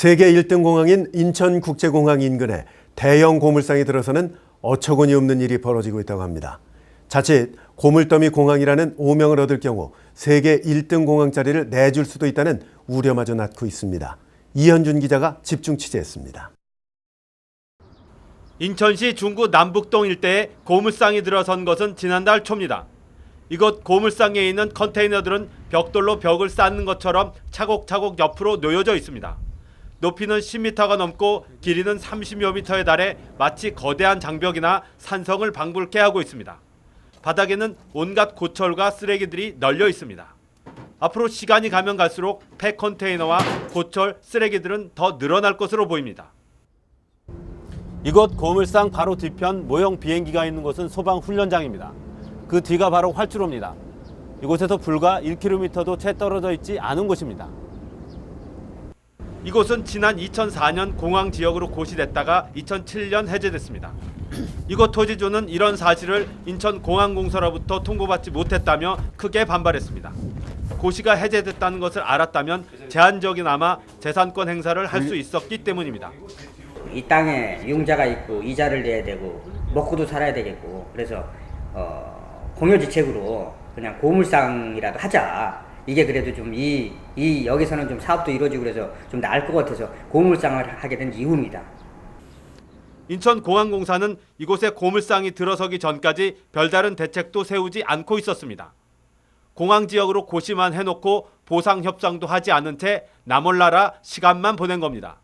세계 1등 공항인 인천국제공항 인근에 대형 고물상이 들어서는 어처구니 없는 일이 벌어지고 있다고 합니다. 자칫 고물더미 공항이라는 오명을 얻을 경우 세계 1등 공항 자리를 내줄 수도 있다는 우려마저 낳고 있습니다. 이현준 기자가 집중 취재했습니다. 인천시 중구 남북동 일대에 고물상이 들어선 것은 지난달 초입니다. 이곳 고물상에 있는 컨테이너들은 벽돌로 벽을 쌓는 것처럼 차곡차곡 옆으로 놓여져 있습니다. 높이는 10m가 넘고 길이는 30여 미터에 달해 마치 거대한 장벽이나 산성을 방불케 하고 있습니다. 바닥에는 온갖 고철과 쓰레기들이 널려 있습니다. 앞으로 시간이 가면 갈수록 폐 컨테이너와 고철, 쓰레기들은 더 늘어날 것으로 보입니다. 이곳 고물상 바로 뒤편 모형 비행기가 있는 곳은 소방 훈련장입니다. 그 뒤가 바로 활주로입니다. 이곳에서 불과 1km도 채 떨어져 있지 않은 곳입니다. 이곳은 지난 2004년 공항 지역으로 고시됐다가 2007년 해제됐습니다. 이곳 토지주는 이런 사실을 인천공항공사로부터 통보받지 못했다며 크게 반발했습니다. 고시가 해제됐다는 것을 알았다면 제한적이나마 재산권 행사를 할 수 있었기 때문입니다. 이 땅에 융자가 있고 이자를 내야 되고 먹고도 살아야 되겠고 그래서 어, 공여지책으로 그냥 고물상이라도 하자 이게 그래도 좀 이 이 여기서는 좀 사업도 이루어지고 그래서 좀 나을 것 같아서 고물상을 하게 된 이유입니다. 인천공항공사는 이곳에 고물상이 들어서기 전까지 별다른 대책도 세우지 않고 있었습니다. 공항 지역으로 고시만 해놓고 보상 협상도 하지 않은 채 나몰라라 시간만 보낸 겁니다.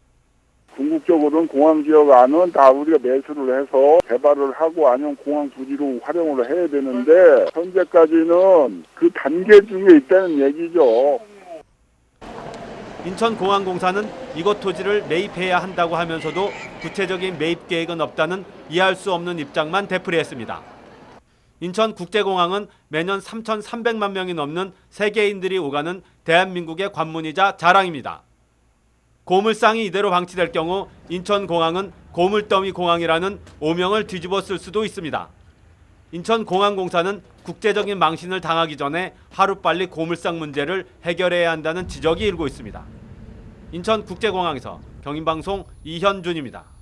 궁극적으로는 공항 지역 안은 다 우리가 매수를 해서 개발을 하고 아니면 공항 부지로 활용을 해야 되는데 현재까지는 그 단계 중에 있다는 얘기죠. 인천공항공사는 이곳 토지를 매입해야 한다고 하면서도 구체적인 매입 계획은 없다는 이해할 수 없는 입장만 되풀이했습니다. 인천국제공항은 매년 3,300만 명이 넘는 세계인들이 오가는 대한민국의 관문이자 자랑입니다. 고물상이 이대로 방치될 경우 인천공항은 고물더미 공항이라는 오명을 뒤집어 쓸 수도 있습니다. 인천공항공사는 국제적인 망신을 당하기 전에 하루빨리 고물상 문제를 해결해야 한다는 지적이 일고 있습니다. 인천국제공항에서 경인방송 이현준입니다.